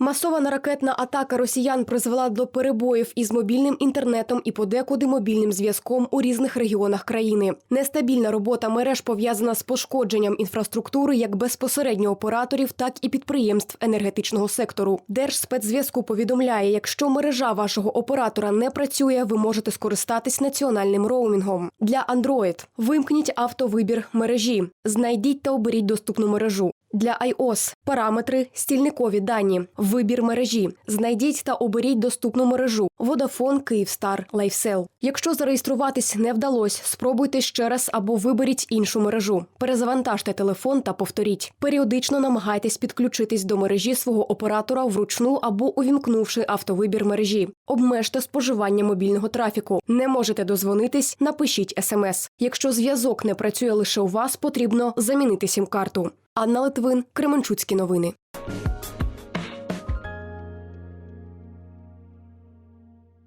Масована ракетна атака росіян призвела до перебоїв із мобільним інтернетом і подекуди мобільним зв'язком у різних регіонах країни. Нестабільна робота мереж пов'язана з пошкодженням інфраструктури як безпосередньо операторів, так і підприємств енергетичного сектору. Держспецзв'язку повідомляє, якщо мережа вашого оператора не працює, ви можете скористатись національним роумінгом. Для Android вимкніть автовибір мережі, знайдіть та оберіть доступну мережу. Для iOS – параметри, стільникові дані, вибір мережі. Знайдіть та оберіть доступну мережу. Vodafone, Kyivstar, LifeSell. Якщо зареєструватись не вдалось, спробуйте ще раз або виберіть іншу мережу. Перезавантажте телефон та повторіть. Періодично намагайтесь підключитись до мережі свого оператора вручну або увімкнувши автовибір мережі. Обмежте споживання мобільного трафіку. Не можете дозвонитись, напишіть смс. Якщо зв'язок не працює лише у вас, потрібно замінити сім-карту. Анна Литвин, Кременчуцькі новини.